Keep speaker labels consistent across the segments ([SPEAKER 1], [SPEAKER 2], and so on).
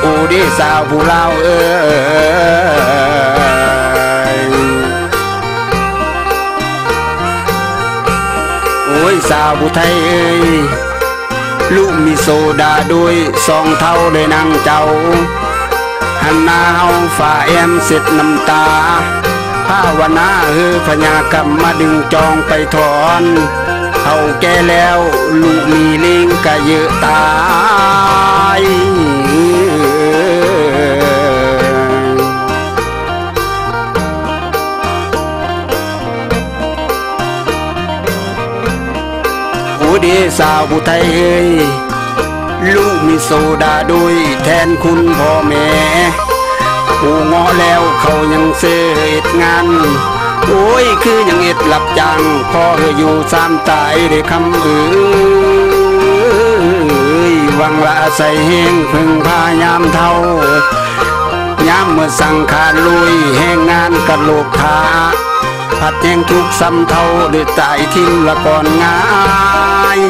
[SPEAKER 1] โอ้ดีสาวผู้เล่าเอ้ยโอ้ยสาวผู้ไทยเอ้ยลูกมีโซดาด้วยสองเท่าเลยนางเจ้าหันหน้าเฮาฝ่าแอมเสร็จน้ำตาภาวนาเฮือพญากรรมมาดึงจองไปถอนเฮาแก่แล้ว ลูกมีลิงกะเยอะตา ยโอ้ดีสาวผู้ไทยเอ้ยลูกมีโซดาด้วยแทนคุณพ่อแม่ปูงอแล้วเขายังเสียดงานโอ้ย คือยังเอ็ดหลับจังพ่อเฮออยู่สามตายได้คำอ้ยห วังว่าใส่แหงพึ่งพายามเท่ายามเมื่อสังขารลุยแห่งงานกับโลกค้าพัดแห่งทุกซ้ำเท่าได้ตายทิ้งละก่อนง่าย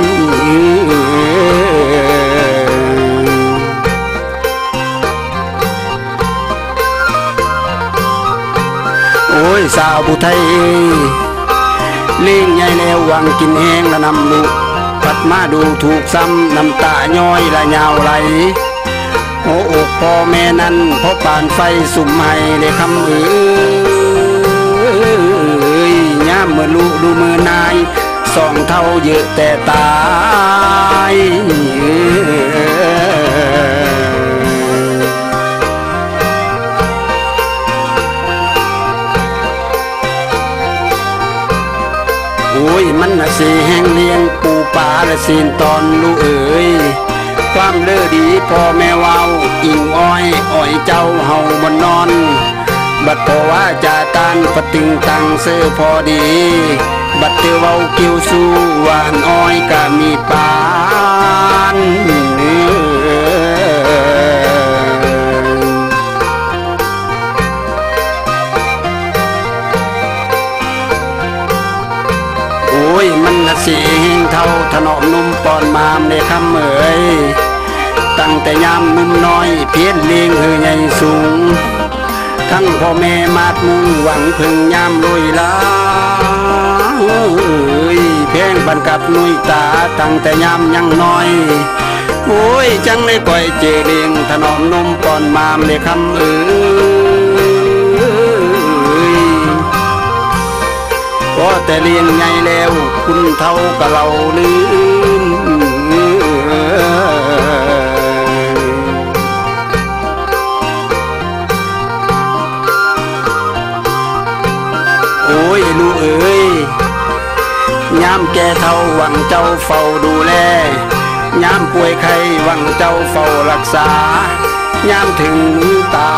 [SPEAKER 1] โอ้ยสาวผู้ไทยเลี้ยงใหญ่แล้ววังกินแห้งและนำลูก พัดมาดูถูกซ้ำน้ำตาย้อยละยาวไหลโอ้อกพ่อแม่นั้นพราะปานไฟสุ่มให้ได้คำเอ้ยย่ามเมื่อลูกดูมือนายสองเท่าเยอะแต่ตายโอ้ยมันน่ะสีแห้งเลี้ยงปู ปาและสีนตอนลูเอ๋ยความเลือดีพ่อแม่เว้าอิงอ้อยอ้อยเจ้าเฮาบนนอน บัดพอว่าจาตานปะตึงตังเสื้อพอดี บัดเตอเว้ากิ้วสู้หวานอ้อยกะมีป นะสีหิงเท่าถนอมนุ่มปอนมามในคำเอ่ยตั้งแต่ยามนุ่มน้อยเพียนเลี้ยงเฮือใหญ่สูง ทั้งพ่อแม่มาดมุงหวังพึงยามลุยลาเอ้ยเพลงบันกับนุยตาตั้งแต่ยามยังน้อยโอ้ยจังเลยก่อยเจเลียงถนอมนุ่มปอนมามในคำเอ่ยก็แต่เลี้ยงใหญ่แล้ว เท่ากับเราลืมโอ้ยลูกเอ้ยยามแก่เท่าหวังเจ้าเฝ้าดูแลยามป่วยไข้หวังเจ้าเฝ้ารักษายามถึงตา